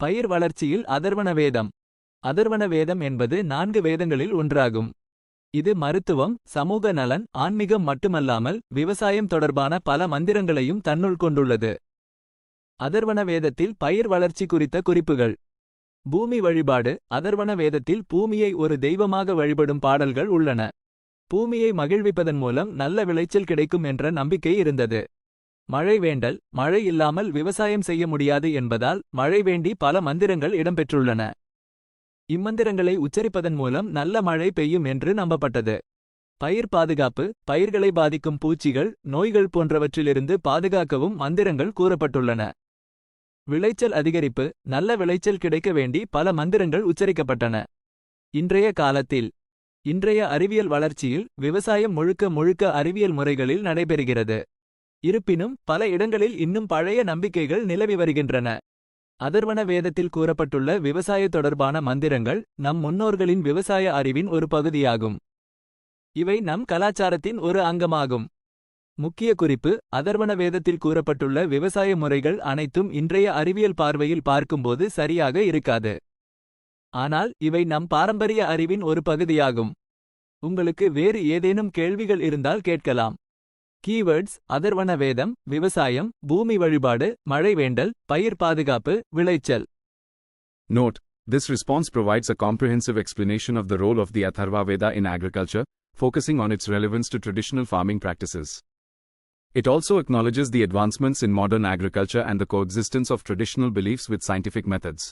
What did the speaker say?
பயிர் வளர்ச்சியில் அதர்வண வேதம். அதர்வண வேதம் என்பது நான்கு வேதங்களில் ஒன்றாகும். இது மருத்துவம் சமூக நலன் ஆன்மீகம் மட்டுமல்லாமல் விவசாயம் தொடர்பான பல மந்திரங்களையும் தன்னுள் கொண்டுள்ளது. அதர்வண வேதத்தில் பயிர் வளர்ச்சி குறித்த குறிப்புகள். பூமி வழிபாடு அதர்வண வேதத்தில் பூமியை ஒரு தெய்வமாக வழிபடும் பாடல்கள் உள்ளன. பூமியை மகிழ்விப்பதன் மூலம் நல்ல விளைச்சல் கிடைக்கும் என்ற நம்பிக்கை இருந்தது. மழை வேண்டல் மழை இல்லாமல் விவசாயம் செய்ய முடியாது என்பதால் மழை வேண்டி பல மந்திரங்கள் இடம்பெற்றுள்ளன. இம்மந்திரங்களை உச்சரிப்பதன் மூலம் நல்ல மழை பெய்யும் என்று நம்பப்பட்டது. பயிர் பாதுகாப்பு பயிர்களை பாதிக்கும் பூச்சிகள் நோய்கள் போன்றவற்றிலிருந்து பாதுகாக்கவும் மந்திரங்கள் கூறப்பட்டுள்ளன. விளைச்சல் அதிகரிப்பு நல்ல விளைச்சல் கிடைக்க வேண்டி பல மந்திரங்கள் உச்சரிக்கப்பட்டன. இன்றைய காலத்தில் இன்றைய அறிவியல் வளர்ச்சியில் விவசாயம் முழுக்க முழுக்க அறிவியல் முறைகளில் நடைபெறுகிறது. இருப்பினும் பல இடங்களில் இன்னும் பழைய நம்பிக்கைகள் நிலவி வருகின்றன. அதர்வன வேதத்தில் கூறப்பட்டுள்ள விவசாய தொடர்பான மந்திரங்கள் நம் முன்னோர்களின் விவசாய அறிவின் ஒரு பகுதியாகும். இவை நம் கலாச்சாரத்தின் ஒரு அங்கமாகும். முக்கிய குறிப்பு அதர்வன வேதத்தில் கூறப்பட்டுள்ள விவசாய முறைகள் அனைத்தும் இன்றைய அறிவியல் பார்வையில் பார்க்கும்போது சரியாக இருக்காது. ஆனால் இவை நம் பாரம்பரிய அறிவின் ஒரு பகுதியாகும். உங்களுக்கு வேறு ஏதேனும் கேள்விகள் இருந்தால் கேட்கலாம். கீவேர்ட்ஸ் அதர்வன வேதம் விவசாயம் பூமி வழிபாடு மழை வேண்டல் பயிர் பாதுகாப்பு விளைச்சல் Note, this response provides a comprehensive explanation of the role of the Atharva Veda in agriculture, focusing on its relevance to traditional farming practices. It also acknowledges the advancements in modern agriculture and the coexistence of traditional beliefs with scientific methods.